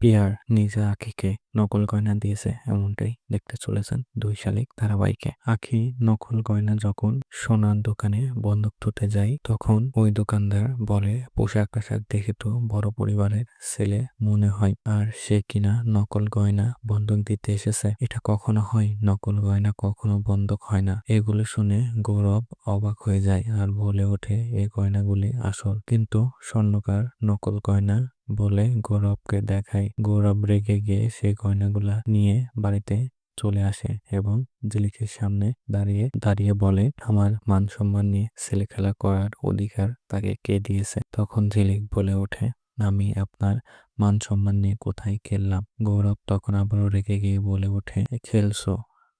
Peer নিজে আখিকে নকল গয়না দিয়েছে এমনটাই দেখতে চলেছেন দুই শালিক ধারাবাহিকে। আখি নকল গয়না যখন সোনার দোকানে বন্ধক তুলতে যায়, তখন ওই দোকানদার বলে, পোশাক আশাক দেখে তো বড় পরিবারের ছেলে মনে হয়। আর সে কিনা নকল গয়না বন্ধক দিতে এসেছে। এটা কখনো হয়? নকল গয়না কখনো বন্ধক হয় না। এগুলো শুনে গৌরব অবাক হয়ে যায় আর বলে ওঠে এই গয়নাগুলি আসল। কিন্তু স্বর্ণকার নকল গয়না বলে গৌরবকে দেখায়। গৌরব রেগে গিয়ে সেই গয়নাগুলা নিয়ে বাড়িতে চলে আসে এবং জিলিকের সামনে দাঁড়িয়ে দাঁড়িয়ে বলে, আমার মান সম্মান নিয়ে ছেলে খেলা করার অধিকার তাকে কে দিয়েছে? তখন ঝিলিক বলে ওঠে, আমি আপনার মান সম্মান নিয়ে কোথায় খেললাম? গৌরব তখন আবারও রেগে গিয়ে বলে ওঠে, খেলছো?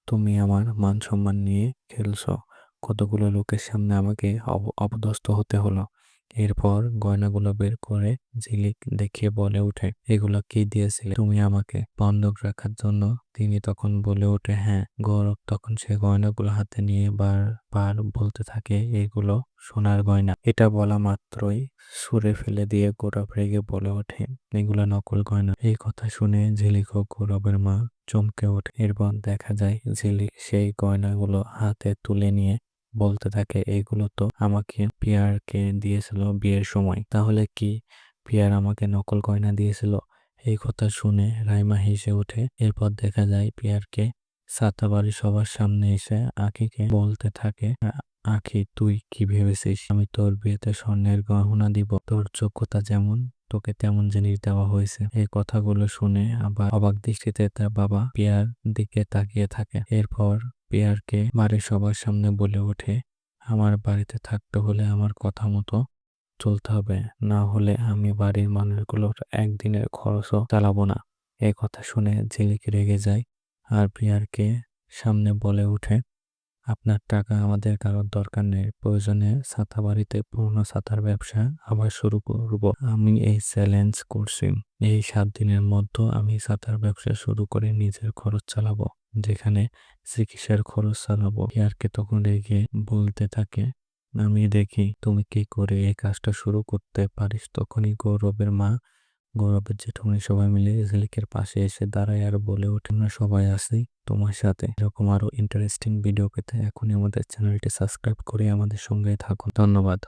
তুমি আমার মান সম্মান নিয়ে খেলছো? কতগুলো লোকের সামনে আমাকে অপদস্থ হতে হলো? এরপর গয়নাগুলো বের করে ঝিলিক দেখিয়ে বলে ওঠে, এগুলো কি দিয়েছিলে তুমি আমাকে? বন্ধক রাখার জন্য? তিনি তখন বলে ওঠে হ্যাঁ গৌরব তখন সে গয়নাগুলো হাতে নিয়ে বার বার বলতে থাকে, এগুলো সোনার গয়না। এটা বলা মাত্রই সুরে ফেলে দিয়ে গৌরব রেগে বলে ওঠে, এগুলো নকল গয়না। এই কথা শুনে ঝিলিক ও গৌরবের মা চমকে ওঠে। এরপর দেখা যায় ঝিলিক সেই গয়নাগুলো হাতে তুলে নিয়ে বলতে থাকে এইগুলো তো আমাকে পিয়ারকে দিয়েছিল বিয়ের সময়। তাহলে কি পিয়ার আমাকে নকল গয়না দিয়েছিল? এই কথা শুনে রাইমা হেসে ওঠে। এরপর দেখা যায় পিয়ারকে সাতাবাড়ি সবার সামনে এসে আখিকে বলতে থাকে "আ- আখি তুই কি ভেবেছিস? আমি তোর বিয়েতে স্বর্ণের গহনা দিব। তোর যোগ্যতা যেমন, তোকে তেমন জিনিস দেওয়া হয়েছে। এই কথাগুলো শুনে আবার অবাক দৃষ্টিতে তার বাবা পিয়ার দিকে তাকিয়ে থাকে। এরপর পিয়ারকে বাড়ির সবার সামনে বলে ওঠে, আমার বাড়িতে থাকতে হলে আমার কথা মতো চলতে হবে। না হলে আমি বাড়ির মানুষগুলোর একদিনের খরচও চালাবো না। এই কথা শুনে ঝিলিক রেগে যায় আর প্রিয়ারকে সামনে বলে ওঠে, আপনার টাকা আমাদের কারোর দরকার নেই। প্রয়োজনে ছাতা বাড়িতে পুরনো ছাতার ব্যবসা আবার শুরু করব। আমি এই চ্যালেঞ্জ করছি। এই সাত দিনের মধ্যে আমি ছাতার ব্যবসা শুরু করে নিজের খরচ চালাবো। যেখানে চিকিৎসার খরচ চালাবো। পিয়ারকে তখন রেগে বলতে থাকে, আমি দেখি তুমি কি করে এই কাজটা শুরু করতে পারিস। তখনই গৌরবের মা, গৌরবের জেঠুমনি সবাই মিলে ঝিলিকের পাশে এসে দাঁড়ায় আর বলে ওঠে, আমরা সবাই আসি তোমার সাথে। এরকম আরও ইন্টারেস্টিং ভিডিও পেতে এখনই আমাদের চ্যানেলটি সাবস্ক্রাইব করে আমাদের সঙ্গে থাকুন। ধন্যবাদ।